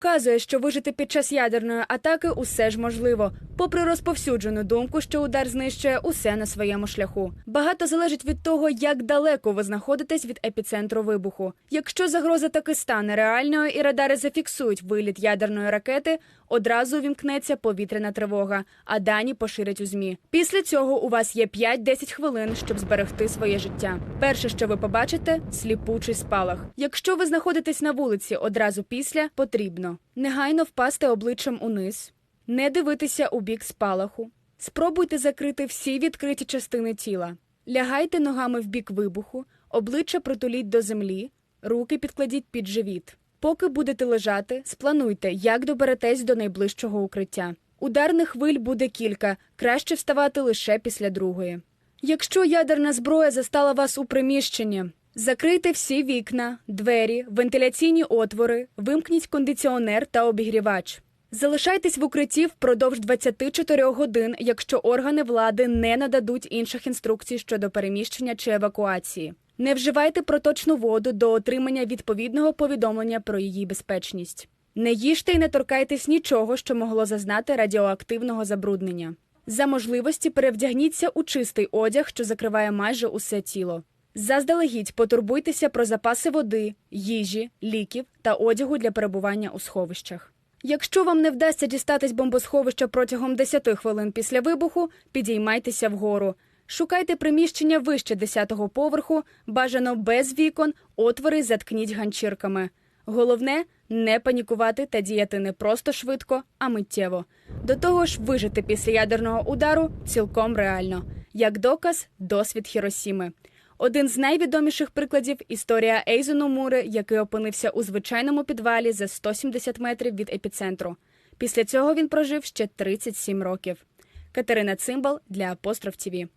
Вказує, що вижити під час ядерної атаки усе ж можливо, попри розповсюджену думку, що удар знищує усе на своєму шляху. Багато залежить від того, як далеко ви знаходитесь від епіцентру вибуху. Якщо загроза таки стане реальною і радари зафіксують виліт ядерної ракети, одразу увімкнеться повітряна тривога, а дані поширять у змі. Після цього у вас є 5-10 хвилин, щоб зберегти своє життя. Перше, що ви побачите, сліпучий спалах. Якщо ви знаходитесь на вулиці одразу після, потрібно негайно впасти обличчям униз, не дивитися у бік спалаху. Спробуйте закрити всі відкриті частини тіла. Лягайте ногами в бік вибуху, обличчя притуліть до землі, руки підкладіть під живіт. Поки будете лежати, сплануйте, як доберетесь до найближчого укриття. Ударних хвиль буде кілька, краще вставати лише після другої. Якщо ядерна зброя застала вас у приміщенні, закрийте всі вікна, двері, вентиляційні отвори, вимкніть кондиціонер та обігрівач. Залишайтесь в укритті впродовж 24 годин, якщо органи влади не нададуть інших інструкцій щодо переміщення чи евакуації. Не вживайте проточну воду до отримання відповідного повідомлення про її безпечність. Не їжте і не торкайтесь нічого, що могло зазнати радіоактивного забруднення. За можливості перевдягніться у чистий одяг, що закриває майже усе тіло. Заздалегідь потурбуйтеся про запаси води, їжі, ліків та одягу для перебування у сховищах. Якщо вам не вдасться дістатись бомбосховища протягом 10 хвилин після вибуху, підіймайтеся вгору. Шукайте приміщення вище 10-го поверху, бажано без вікон, отвори заткніть ганчірками. Головне не панікувати та діяти не просто швидко, а миттєво. До того ж, вижити після ядерного удару цілком реально. Як доказ, досвід Хіросіми. Один з найвідоміших прикладів історія Ейзену Мури, який опинився у звичайному підвалі за 170 метрів від епіцентру. Після цього він прожив ще 37 років. Катерина Цимбал для Апостроф ТІВІ.